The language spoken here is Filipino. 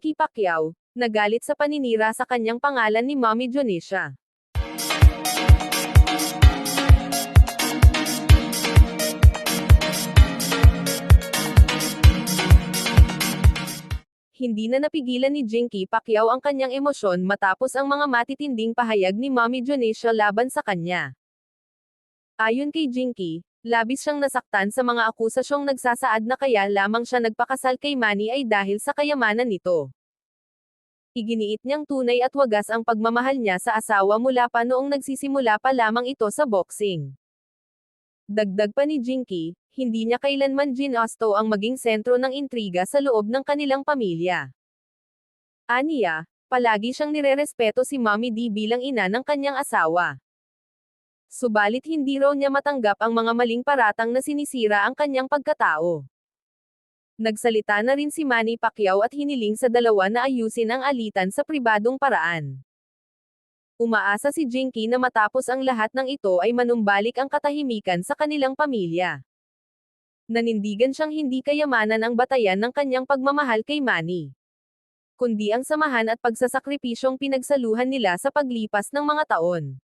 Ki Pacquiao, nagalit sa paninira sa kanyang pangalan ni Mommy Jonisha. Hindi na napigilan ni Jinky Pacquiao ang kanyang emosyon matapos ang mga matitinding pahayag ni Mommy Jonisha laban sa kanya. Ayon kay Jinky, labis siyang nasaktan sa mga akusasyong nagsasaad na kaya lamang siya nagpakasal kay Manny ay dahil sa kayamanan nito. Iginiit niyang tunay at wagas ang pagmamahal niya sa asawa mula pa noong nagsisimula pa lamang ito sa boxing. Dagdag pa ni Jinky, hindi niya kailanman ginusto ang maging sentro ng intriga sa loob ng kanilang pamilya. Aniya, palagi siyang nirerespeto si Mommy D bilang ina ng kanyang asawa. Subalit hindi raw niya matanggap ang mga maling paratang na sinisira ang kanyang pagkatao. Nagsalita na rin si Manny Pacquiao at hiniling sa dalawa na ayusin ang alitan sa pribadong paraan. Umaasa si Jinky na matapos ang lahat ng ito ay manumbalik ang katahimikan sa kanilang pamilya. Nanindigan siyang hindi kayamanan ang batayan ng kanyang pagmamahal kay Manny. Kundi ang samahan at pagsasakripisyong pinagsaluhan nila sa paglipas ng mga taon.